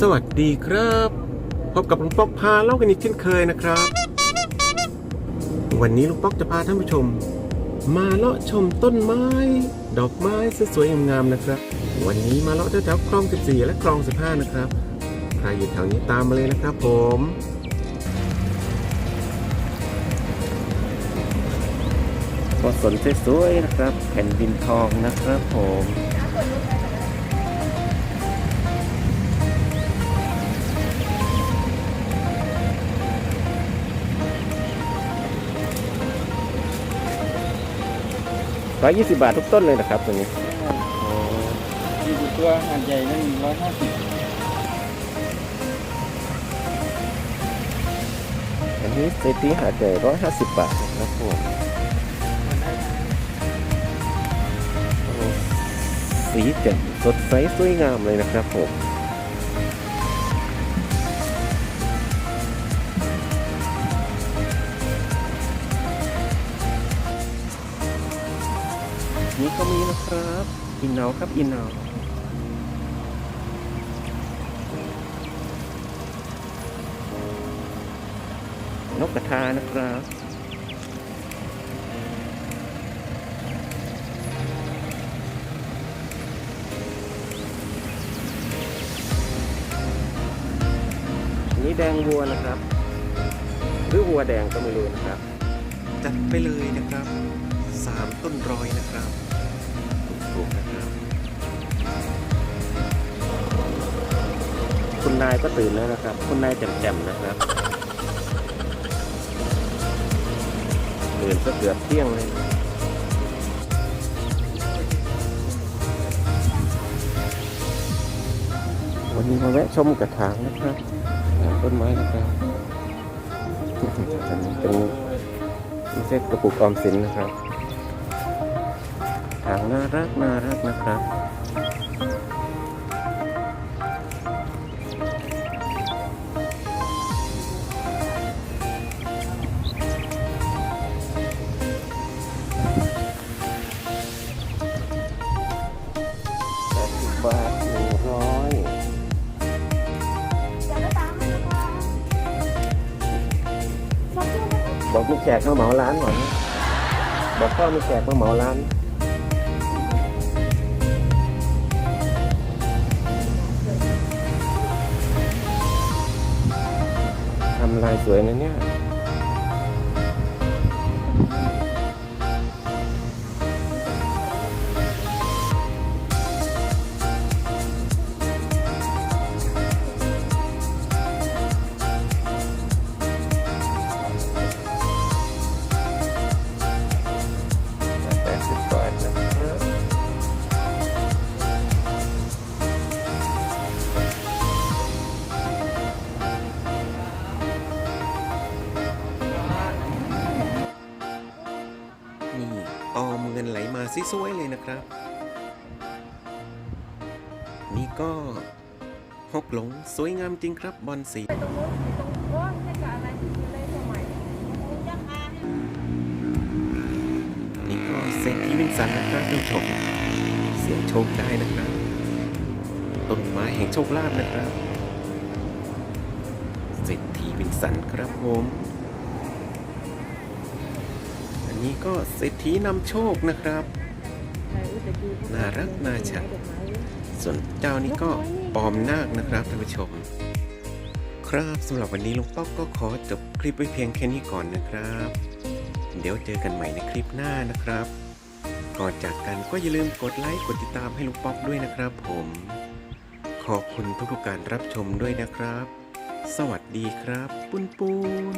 สวัสดีครับ พบกับลุงป๊อกพาเล่ากันอีกเช่นเคยนะครับ วันนี้ลุงป๊อกจะพาท่านผู้ชม มาเลาะชมต้นไม้ ดอกไม้สวยๆงามๆนะครับ วันนี้มาเลาะแถวๆคลอง 14 และคลอง 15 นะครับ ใครอยู่แถวนี้ตามมาเลยนะครับผมก็สนสวยๆนะครับ แผ่นดินทองนะครับผม ร้อยยี่สิบาททุกต้นเลยนะครับตัวนี้ยี่สิบตัวหันใหญ่นั่นร้อยห้าสิบอันนี้เซตีหาดใหญ่ร้อยห้าสิบบาทนะครับผมโอ้สีแจ่มสดใสสวยงามเลยนะครับผม นี่ก็มีนะครับ อินเนาครับอินเนานกกระทานะครับนี่แดงวัวนะครับ หรือวัวแดงก็ไม่รู้นะครับ จัดไปเลยนะครับสามต้นร้อยนะครับ ถูกๆนะครับ คุณนายก็ตื่นแล้วนะครับ คุณนายแจ่มๆนะครับตื่นก็เกือบเที่ยงเลยวันนี้มาแวะชมกระถางนะครับกระถางต้นไม้นะครับอันนี้เป็นไม่ใช่กระปุกออมสินนะครับถาง น่ารักน่ารักนะครับแปดสิบาทหนึ่งร้อยบอกมีแขกมาเหมาร้านหน่อยนะบอกพ่อมีแขกมาเหมาร้านายสวยนะเนี่ย ไหลมาซิสวยเลยนะครับ นี่ก็หกหลงสวยงามจริงครับบอลสีตรงนู้นตรงโน้นให้กับอะไรที่อยู่ในสมัยนี่ก็เซนที่วินสันนะครับท่านชมเสียงโชคได้นะครับต้นไม้แห่งโชคลาภนะครับเศรษฐีวินสันครับผม นนี้ก็เศรษฐีนำโชคนะครับ น่ารักน่าชังส่วนเจ้านี้ก็ปลอมนาคนะครับท่านผู้ชม ครับสำหรับวันนี้ลุงป๊อกก็ขอจบคลิปไว้เพียงแค่นี้ก่อนนะครับ เดี๋ยวเจอกันใหม่ในคลิปหน้านะครับ ก่อนจากกันก็อย่าลืมกดไลค์กดติดตามให้ลุงป๊อกด้วยนะครับผม ขอบคุณทุกๆการรับชมด้วยนะครับ สวัสดีครับ ปุ้นปุน